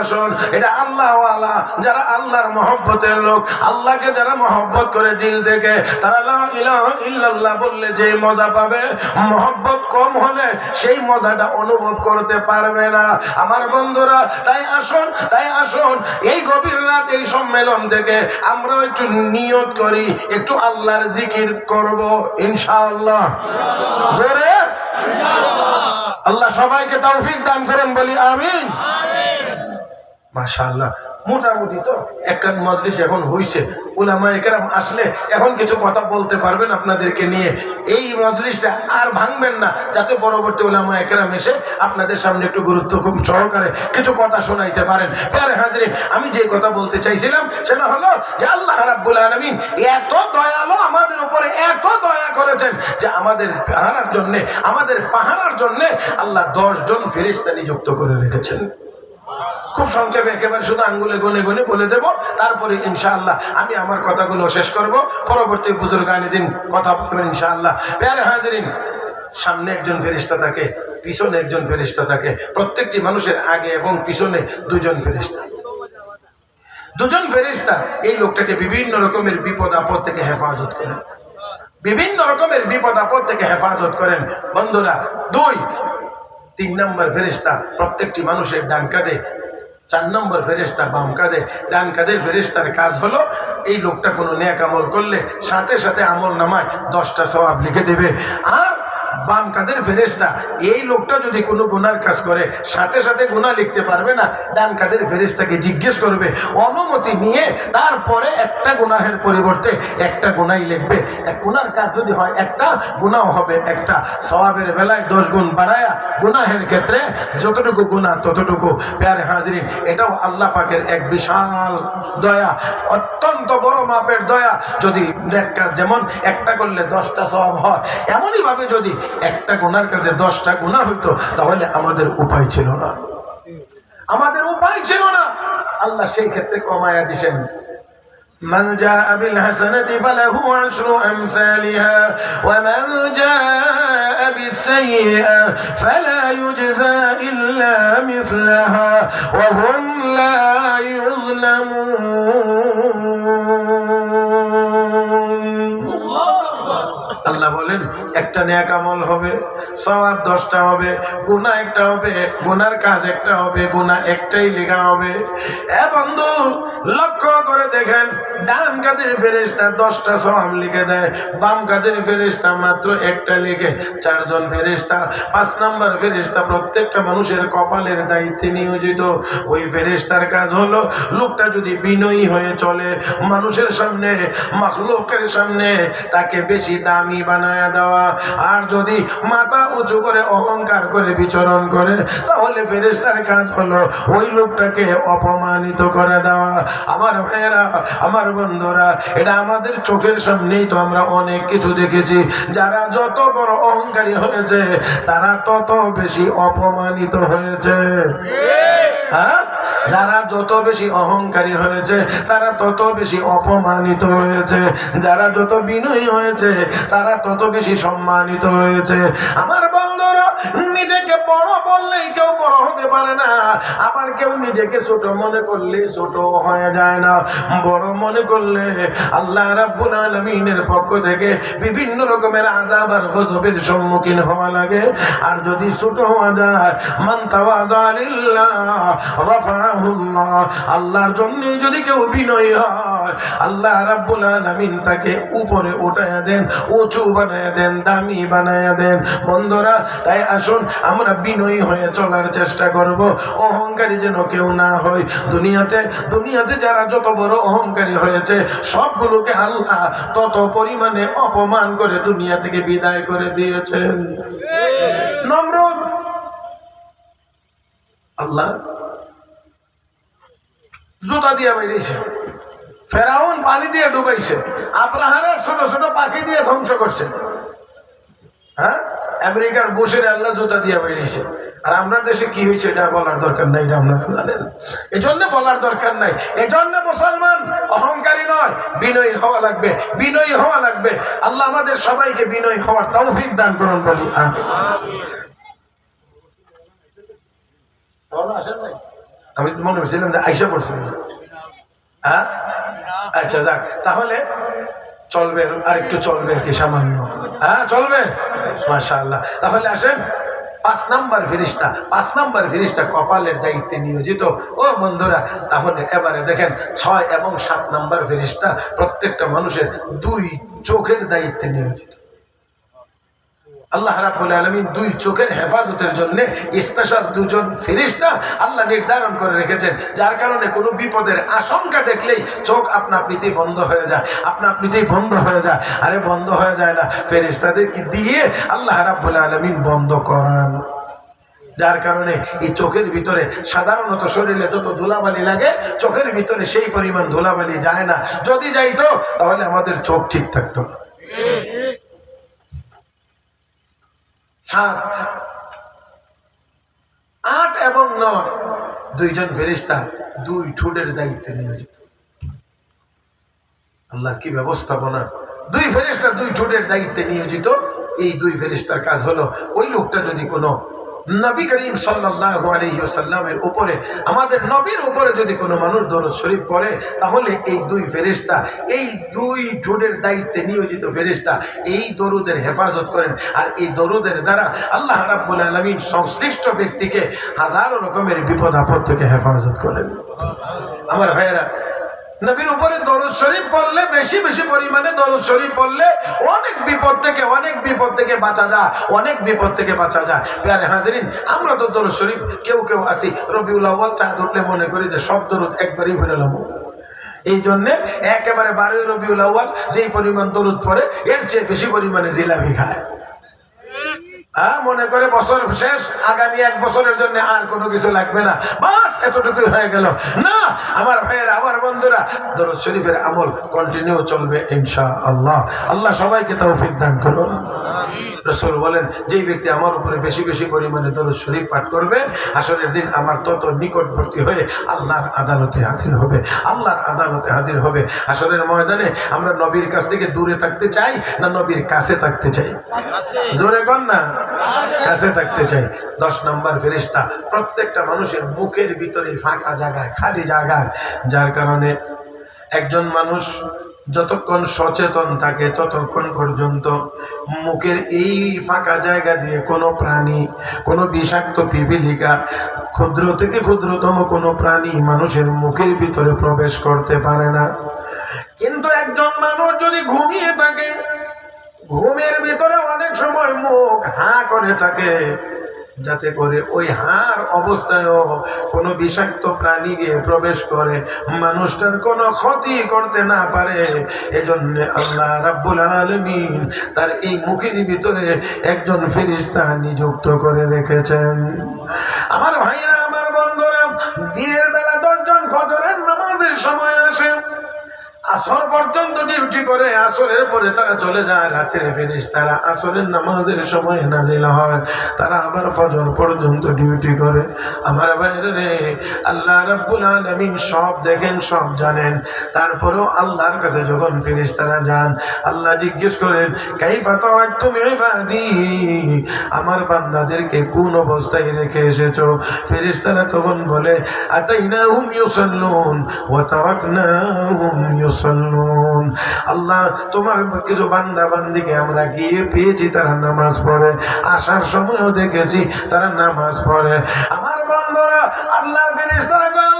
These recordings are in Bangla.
আসুন। এটা আল্লাহওয়ালা, যারা আল্লাহর মহব্বতের লোক। আল্লাহকে যারা মহব্বত করে দিল থেকে, তারা ইল্লাল্লাহ বললে যে মজা পাবে। মহব্বত কম হলে সেই মজাটা অনুভব করতে পারবে না। আমার বন্ধুরা, তাই আসুন তাই আসুন। এই গভীর রাত, এই সম্মেলন থেকে আমরা একটু নিয়ত করি, একটু আল্লাহর জিকির করব, ইনশাআল্লাহ। আল্লাহ সবাইকে তৌফিক দান করেন, বলি আমিন। মাশাআল্লাহ। মোটামুটি তো একটা মজলিস এখন হইছে। উলামা একরাম আসলে এখন কিছু কথা বলতে পারবেন আপনাদেরকে নিয়ে। এই মজলিসটা আর ভাঙবেন না, যাতে পরবর্তী উলামা একরাম এসে আপনাদের সামনে একটু গুরুত্ব খুব সহকারে কিছু কথা শোনাইতে পারেন। প্যারে হাজরিন, আমি যে কথা বলতে চাইছিলাম সেটা হলো যে আল্লাহ রাব্বুল আলামিন এত দয়ালু আমাদের উপরে এত দয়া করেছেন যে আমাদের পাহারার জন্য, আমাদের পাহারার জন্যে আল্লাহ দশ জন ফেরেশতা নিযুক্ত করে রেখেছেন। খুব সংক্ষেপে একেবারে শুধু আঙ্গুলে গনে গনে বলে দেব। তারপরে ইনশাআল্লাহ আমি আমার কথাগুলো শেষ করব। পরবর্তী বুজুর্গ দিন কথা বলবেন ইনশাআল্লাহ। প্যারে হাজরিন, সামনে একজন ফেরিস্তা থাকে, পিছনে একজন ফেরিস্তা থাকে। প্রত্যেকটি মানুষের আগে এবং পিছনে দুজন ফেরিস্তা দুজন ফেরিস্তা এই লোকটাকে বিভিন্ন রকমের বিপদ আপদ থেকে হেফাজত করেন। বিভিন্ন রকমের বিপদ আপদ থেকে হেফাজত করেন। বন্ধুরা, দুই তিন নম্বর ফেরিস্তা প্রত্যেকটি মানুষের ডান কাঁধে, চার নম্বর ফেরিস্তা বাম কাঁধে। ডান কাঁধের ফেরিস্তার কাজ হলো, এই লোকটা কোনো ন্যাক আমল করলে সাথে সাথে আমল নামায় দশটা সবাব লিখে দেবে। আর বাম কাঁধের ফেরেস্তা এই লোকটা যদি কোনো গুনার কাজ করে, সাথে সাথে গুণা লিখতে পারবে না, ডান কাঁধের ফেরেস্তাকে জিজ্ঞেস করবে, অনুমতি নিয়ে তারপরে একটা গুনাহের পরিবর্তে একটা গুনাই লিখবে। গুনার কাজ যদি হয় একটা, গুনাহ হবে একটা। স্বভাবের বেলায় দশ গুণ বাড়ায়া গুনাহের ক্ষেত্রে যতটুকু গুনাহ, ততটুকু। প্যারে হাজরিন, এটাও আল্লাহ পাকের এক বিশাল দয়া, অত্যন্ত বড় মাপের দয়া। যদি কাজ যেমন একটা করলে দশটা স্বভাব হয় এমনই ভাবে যদি একটা গুনার কাছে দশটা গুনাহ হইতো তাহলে আমাদের উপায় ছিল না আমাদের উপায় ছিল না আল্লাহ সেই ক্ষেত্রে কমায়া দিছেন من جاء بالحسنة فله عشر أمثالها ومن جاء بالسيئة فلا يجزى إلا مثلها وهم لا একটা ন্যাক আমল হবে, সওয়াব দশটা হবে, গুনাহ একটা হবে, গুনার কাজ একটা হবে, গুনাহ একটাই লেখা হবে। এ বন্ধু, লক্ষ্য করে দেখেন, ডান কাদের ফেরেস্তা দশটা সওয়াব লিখে দেয়, বাম কাদের ফেরেস্তা মাত্র একটা লিখে, চারজন ফেরেস্তা পাঁচ নাম্বার ফেরেস্তা প্রত্যেকটা মানুষের কপালের দায়িত্বে নিয়োজিত। ওই ফেরেস্তার কাজ হলো, লোকটা যদি বিনয়ী হয়ে চলে, মানুষের সামনে, মাখলুকের সামনে, তাকে বেশি দামি বানায় দেওয়া। আর যদি মাথা উঁচু করে অহংকার করে বিচরণ করে তাহলে ফেরেস্তার কাজ হলো ওই লোকটাকে অপমানিত করে দেওয়া। আমার ভাইয়েরা আমার বন্ধুরা এটা আমাদের চোখের সামনেই তো আমরা অনেক কিছু দেখেছি। যারা যত বড় অহংকারী হয়েছে তারা তত বেশি অপমানিত হয়েছে। হ্যাঁ? যারা যত বেশি অহংকারী হয়েছে, তারা তত বেশি অপমানিত হয়েছে। যারা যত বিনয়ী হয়েছে, তারা তত বেশি সম্মানিত হয়েছে। আমার নিজেকে বড় বললেই কেউ বড় হতে পারে না। আবার কেউ নিজেকে ছোট মনে করলে ছোট হয়ে যায় না। বড় মনে করলে আল্লাহ রাব্বুল আলামিনের পক্ষ থেকে বিভিন্ন রকমের আযাব আর গজবের সম্মুখীন হওয়া লাগে। আর যদি ছোট হওয়া যায়, মান তাওয়াযা আল্লাহর জন্য যদি কেউ বিনয়ী হয় আল্লাহ রাব্বুল আলামিন তাকে উপরে উঠায়া দেন, উঁচু বানায়া দেন, দামি বানায়া দেন। বন্ধুরা, তাই আসুন, আমরা বিনয়ী হয়ে চলার চেষ্টা করব। অহংকারী যেন কেউ না হয়। দুনিয়াতে দুনিয়াতে যারা যত বড় অহংকারী হয়েছে, সবগুলোকে আল্লাহ তত পরিমাণে অপমান করে দুনিয়া থেকে বিদায় করে দিয়েছেন। নমরুদ আল্লাহ, জুতা দিয়া বেরিয়েছে ফেরাউন পানি দিয়ে ডুবাইছে। আব্রাহারে ছোট ছোট পাখি দিয়ে ধ্বংস করছে। হ্যাঁ? আমেরিকার বসের আল্লাহ জুতা দিয়ে বেরিয়েছে। আর আমরা দেশে কি হয়েছে এটা বলার দরকার নাই, এটা আপনারা জানেন। জন্য বলার দরকার নাই। এই জন্য মুসলমান অহংকারী নয়, বিনয়ী হওয়া লাগবে। বিনয়ী হওয়া লাগবে। আল্লাহ আমাদের সবাইকে বিনয়ী হওয়ার তৌফিক দান করুন বলি। আমি মনে করছিলাম যে আইসা পড়ছিল হ্যাঁ? আচ্ছা যাক, তাহলে চলবে আর একটু চলবে কি সামান্য। হ্যাঁ চলবে? মাসা তাহলে আসেন, পাঁচ নাম্বার ফিরিস্তা পাঁচ নাম্বার ফিরিস্তা কপালের দায়িত্বে নিয়োজিত। ও বন্ধুরা, তাহলে এবারে দেখেন, ছয় এবং সাত নাম্বার ফিরিস্তা প্রত্যেকটা মানুষের দুই চোখের দায়িত্বে নিয়োজিত। আল্লাহ রাবুল আলমিন দুই চোখের হেফাজতের জন্য স্পেশাল দুজন ফিরিস্তা আল্লাহ নির্ধারণ করে রেখেছেন। যার কারণে কোনো বিপদের আশঙ্কা দেখলেই চোখ আপনা আপনিতেই বন্ধ হয়ে যায়, আপনা আপনিতেই বন্ধ হয়ে যায়। আরে বন্ধ হয়ে যায় না ফেরিস্তাদেরকে দিয়ে আল্লাহ রাবুল আলমিন বন্ধ করান। যার কারণে এই চোখের ভিতরে সাধারণত শরীরে যত ধুলাবালি লাগে, চোখের ভিতরে সেই পরিমাণ ধুলাবালি যায় না। যদি যাইতো, তাহলে আমাদের চোখ ঠিক থাকতো সাত। আট এবং নয়, দুইজন ফেরিস্তা দুই ঠোঁটের দায়িত্বে নিয়োজিত। আল্লাহ কি ব্যবস্থাপনা? দুই ফেরিস্তা দুই ঠোঁটের দায়িত্বে নিয়োজিত। এই দুই ফেরিস্তার কাজ হলো, ওই লোকটা যদি কোনো নবী করিম সাল্লাল্লাহু উপরে, আমাদের নবীর উপরে যদি কোনো মানুষ দরুদ শরীফ পড়ে, তাহলে এই দুই ফেরেশতা, এই দুই ঠোঁটের দায়িত্বে নিয়োজিত ফেরেশতা এই দরুদের হেফাজত করেন। আর এই দরুদের দ্বারা আল্লাহ রাব্বুল আলামিন সংশ্লিষ্ট ব্যক্তিকে হাজারো রকমের বিপদ আপদ থেকে হেফাজত করেন। আমার ভাইয়েরা নবীর উপরে দরুদ শরীফ পড়লে, বেশি বেশি পরিমাণে দরুদ শরীফ পড়লে অনেক বিপদ থেকে, অনেক বিপদ থেকে বাঁচা যায়, অনেক বিপদ থেকে বাঁচা যায়। পেয়ারে হাজিরিন, আমরা তো দরুদ শরীফ কেউ কেউ আছি। রবিউল আউ্বাল চাঁদ উঠলে মনে করি যে সব দরুদ একবারই ফেরালাম এই জন্যে একেবারে বারোই রবিউল আউ্বাল যেই পরিমাণ দরুদ পড়ে, এর চেয়ে বেশি পরিমাণে জিলাপি খায়। হ্যাঁ মনে করে বছর শেষ, আগামী এক বছরের জন্য আর কোনো কিছু লাগবে না। বাস, এতটুকু হয়ে গেল। না, আমার ভাইয়ের, আমার বন্ধুরা, দরদ শরীফের আমল কন্টিনিউ চলবে ইনশা আল্লাহ আল্লাহ সবাইকে তৌফিক দান করুন। রসুল বলেন ব্যক্তি আমার উপরে বেশি বেশি পরিমাণে দরদ শরীফ পাঠ করবে আসরের দিন আমার তত নিকটবর্তী হয়ে আল্লাহর আদালতে হাজির হবে আল্লাহর আদালতে হাজির হবে। আসরের ময়দানে আমরা নবীর কাছ থেকে দূরে থাকতে চাই না নবীর কাছে থাকতে চাই? দূরে কর না? কাছে থাকতে চাই। দশ নম্বর ফেরিস্তা প্রত্যেকটা মানুষের মুখের ভিতরে ফাঁকা জায়গায় খালি জায়গায় যার কারণে একজন মানুষ যতক্ষণ সচেতন থাকে ততক্ষণ পর্যন্ত মুখের এই ফাঁকা জায়গা দিয়ে কোনো প্রাণী, কোনো বিষাক্ত পিপিলিকা, ক্ষুদ্র থেকে ক্ষুদ্রতম কোনো প্রাণী মানুষের মুখের ভিতরে প্রবেশ করতে পারে না। কিন্তু একজন মানুষ যদি ঘুমিয়ে থাকে, ঘুমের ভিতরে অনেক সময় মুখ হাঁ করে থাকে যাতে করে ওই হার অবস্থায়ও কোনো বিষাক্ত প্রাণীকে প্রবেশ করে। মানুষটার কোনো ক্ষতি করতে না পারে। এজন্য আল্লাহ রাব্বুল আলমিন তার এই মুখের ভিতরে একজন ফিরিস্তা নিযুক্ত করে রেখেছেন। আমার ভাইয়েরা, আমার বন্ধুরা দিনের বেলা দশজন ফজরের নামাজের সময় আসে আসর পর্যন্ত ডিউটি করে, আসরের পরে তারা চলে যায় রাতের ফিনিস তারা আসরের নামাজের সময় নাজিল হয়। তারা আবার ফজর পর্যন্ত ডিউটি করে। আমার বাইরে আল্লাহ রাব্বুল আলামিন সব দেখেন, সব জানেন। তারপরেও আল্লাহর কাছে যখন ফিনিস তারা যান, আল্লাহ জিজ্ঞেস করেন, কাইফা তুমি ইবাদি? আমার বান্দাদেরকে কোন অবস্থায় রেখে এসেছ? ফেরেশতারা তখন বলে, আতাইনাহুম ইউসাল্লুন ওয়া তারাকনাহুম আল্লাহ, তোমার কিছু বান্দা বান্দিকে আমরা গিয়ে পেয়েছি, তারা নামাজ পড়ে। আসার সময়ও দেখেছি, তারা নামাজ পড়ে। আমার বন্ধুরা আল্লাহ আল্লাহ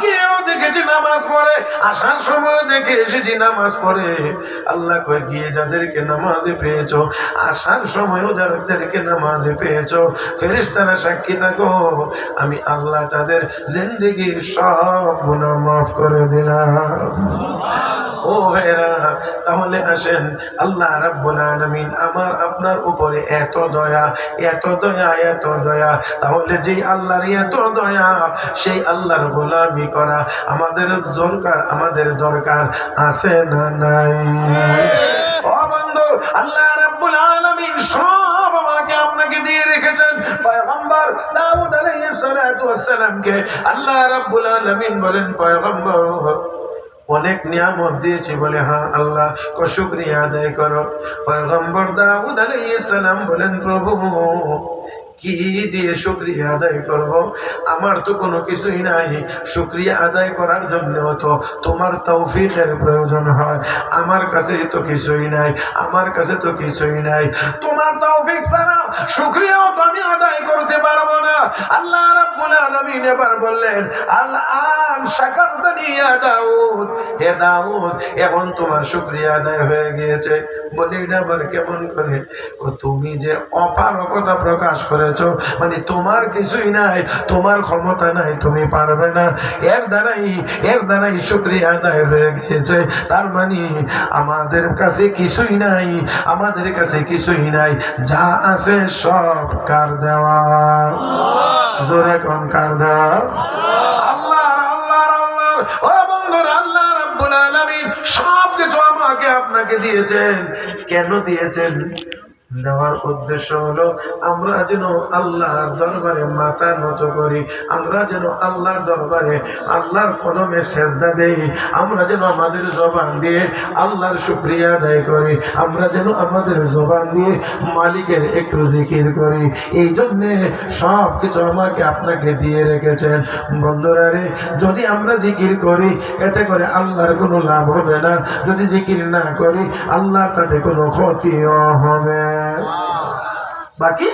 গিয়েও দেখেছি নামাজ পড়ে। আসার সময় দেখে এসেছি নামাজ পড়ে। আল্লাহ কয়, গিয়ে যাদেরকে নামাজে পেয়েছ, আসার সময়ও যাদেরকে নামাজে পেয়েছ ফেরিস্তারা সাক্ষী থাকো। আমি আল্লাহ তাদের জিন্দিগির সব গুণা মাফ করে দিলাম। ও ভাইরা তাহলে আসেন, আল্লাহ রাব্বুল আলামিন আমার আপনার উপরে এত দয়া এত দয়া এত দয়া, তাহলে যেই আল্লাহর এত দয়া, সেই আল্লাহর গোলামি করা আমাদের দরকার আমাদের দরকার আছে না নাই? ও বন্ধু, আল্লাহ রাব্বুল আলামিন সব আমাকে আপনাকে দিয়ে রেখেছেন। পয়গম্বর দাউদ আলাইহিস সালাতু ওয়াস সালামকে আল্লাহ রাব্বুল আলামিন বলেন, পয়গম্বর অনেক নিয়ামত দিয়েছি বলে হ্যাঁ আল্লাহ কশুক্রিয়া শুক্রিয়া আদায় করো। পয়গম্বর দাউদ আলাইহিস সালাম বলেন, প্রভু কি দিয়ে শুক্রিয়া আদায় করব? আমার তো কোনো কিছুই নাই। শুক্রিয়া আদায় করার জন্য তো তোমার তৌফিকের প্রয়োজন হয়। আমার কাছে তো কিছুই নাই, আমার কাছে তো কিছুই নাই। তোমার তৌফিক ছাড়া শুক্রিয়াও তো আমি আদায় করতে পারব না। আল্লাহ রাব্বুল আলামিন এবার বললেন আল আন শাকারতানি ইয়া দাউদ। হে দাউদ, এখন তোমার শুক্রিয়া আদায় হয়ে গিয়েছে। বলে না আবার কেমন করে? তুমি যে অপারকতা প্রকাশ করেছ? মানে তোমার কিছুই নাই, তোমার ক্ষমতা নাই, তুমি পারবে না। এর দ্বারাই এর দ্বারাই শুক্রিয়া আদায় হয়ে গিয়েছে। তার মানে আমাদের কাছে কিছুই নাই, আমাদের কাছে কিছুই নাই। যা আছে সব কার দেওয়া? জোরে কোন কার দেওয়া? সব কিছু আমাকে, আপনাকে দিয়েছেন। কেন দিয়েছেন? দেওয়ার উদ্দেশ্য হলো, আমরা যেন আল্লাহর দরবারে মাথা নত করি, আমরা যেন আল্লাহর দরবারে আল্লাহর কদমে সেজদা দেই, আমরা যেন আমাদের জবান দিয়ে আল্লাহর শুক্রিয়া আদায় করি, আমরা যেন আমাদের জবান দিয়ে মালিকের একটু জিকির করি। এই জন্যে সব কিছু আমাকে আপনাকে দিয়ে রেখেছেন। বন্ধুরা রে, যদি আমরা জিকির করি, এতে করে আল্লাহর কোনো লাভ হবে না। যদি জিকির না করি, আল্লাহর তাতে কোনো ক্ষতিও হবে বাকি?